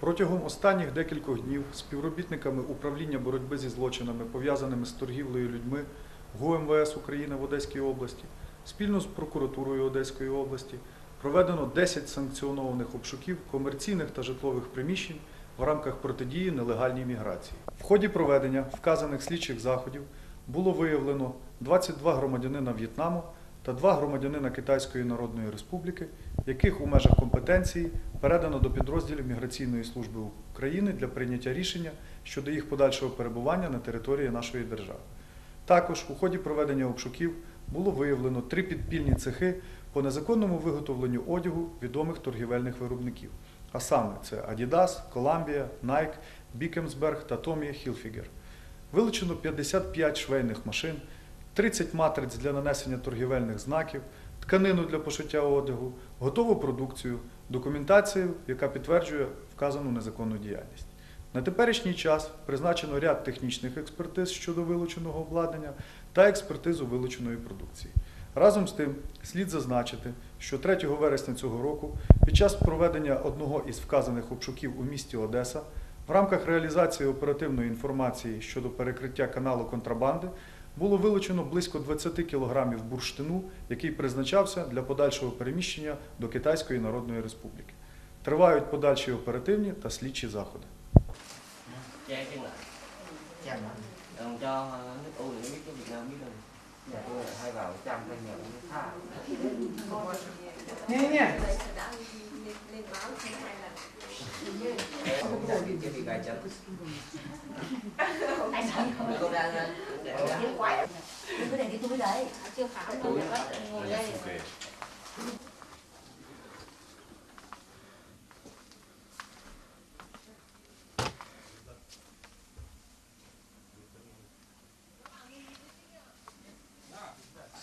Протягом останніх декількох днів співробітниками управління боротьби зі злочинами, пов'язаними з торгівлею людьми ГУМВС України в Одеській області, спільно з прокуратурою Одеської області проведено 10 санкціонованих обшуків комерційних та житлових приміщень в рамках протидії нелегальній міграції. В ході проведення вказаних слідчих заходів було виявлено 22 громадянина В'єтнаму та два громадянина Китайської Народної Республіки, яких у межах компетенції передано до підрозділів Міграційної служби України для прийняття рішення щодо їх подальшого перебування на території нашої держави. Також у ході проведення обшуків було виявлено три підпільні цехи по незаконному виготовленню одягу відомих торгівельних виробників. А саме це Adidas, Columbia, Nike, Бікемсберг та Tommy Hilfiger. Вилучено 55 швейних машин, 30 матриць для нанесення торгівельних знаків, тканину для пошиття одягу, готову продукцію, документацію, яка підтверджує вказану незаконну діяльність. На теперішній час призначено ряд технічних експертиз щодо вилученого обладнання та експертизу вилученої продукції. Разом з тим, слід зазначити, що 3 вересня цього року під час проведення одного із вказаних обшуків у місті Одеса в рамках реалізації оперативної інформації щодо перекриття каналу контрабанди було вилучено близько 20 кг бурштину, який призначався для подальшого переміщення до Китайської Народної Республіки. Тривають подальші оперативні та слідчі заходи. Che chân đặt cái bị gài chân. Được không đang để ra Đừng có để cái túi đấy Chưa khám đâu bắt ngồi đây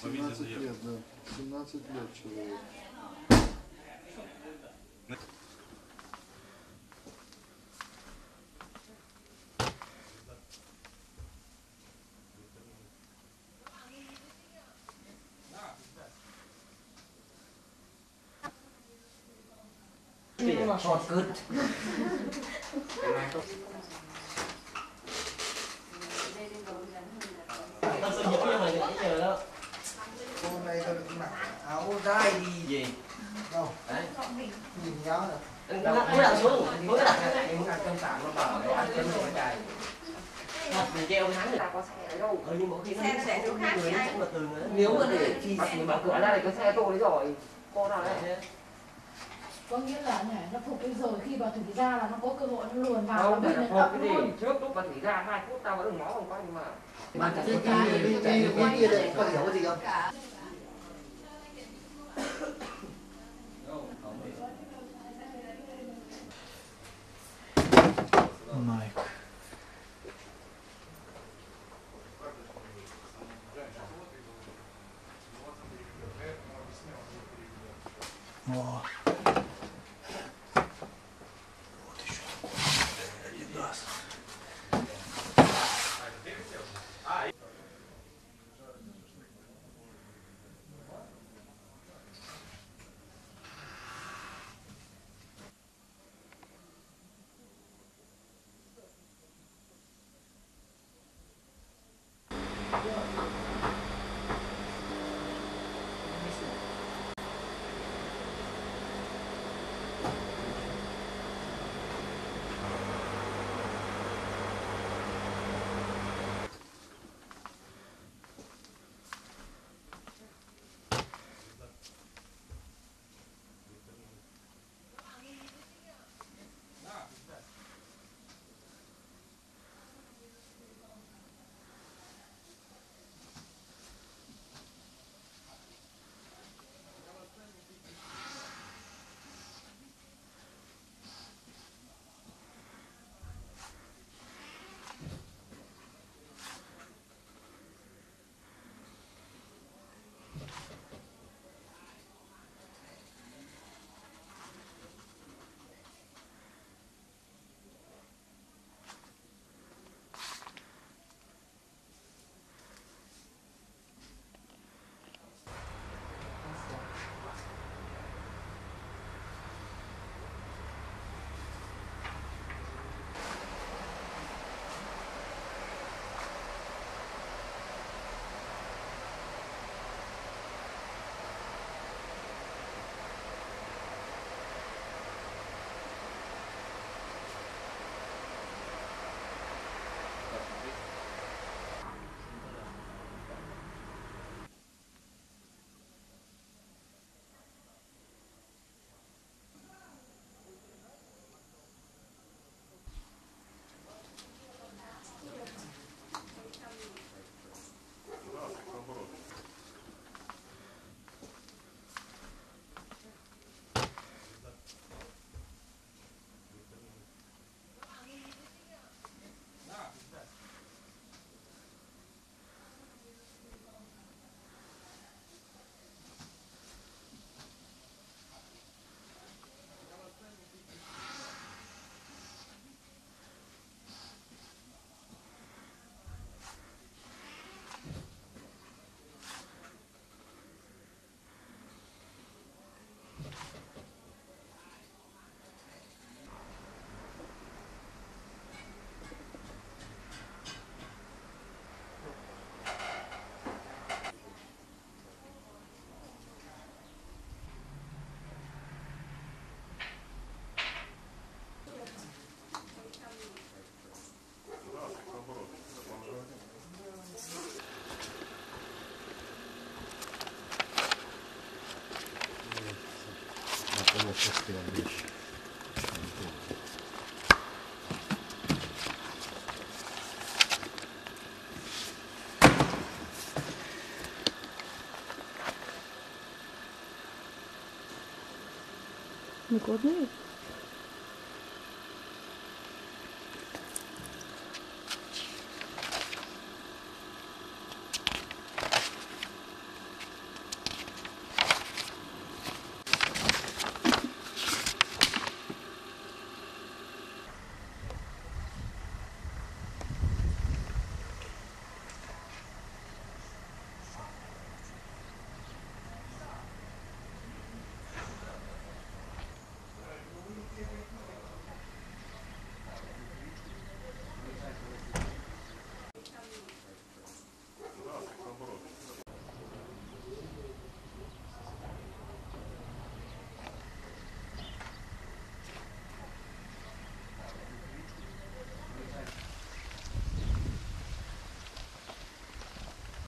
Семнадцать лет, да. 17 лет человек. Nãy giờ đó. Hôm nay tôi mặc áo dai đi. Gì? Đâu? Đấy. Nhìn nhau rồi. Nó nó đặt xuống? Nó đặt Em ăn cơm tạm nó bảo đấy ăn cơm rồi chạy. Thật mình treo hắn rồi có xe đâu Ừ nhưng mà có khi nó Xe nó khác người nó là nữa nếu mà để thì mở cửa ra thì có xe tôi đấy rồi. Cô nào đấy có nghĩa là này nó phục cái rồi khi vào thủy ra là nó có cơ hội nó luồn vào không, nó bị nó tập luôn trước lúc vào thủy ra hai phút tao vẫn đừng máu không có mà mà mà cái cái đi cái kia đấy có hiểu gì không Mike. Wow. Накладний?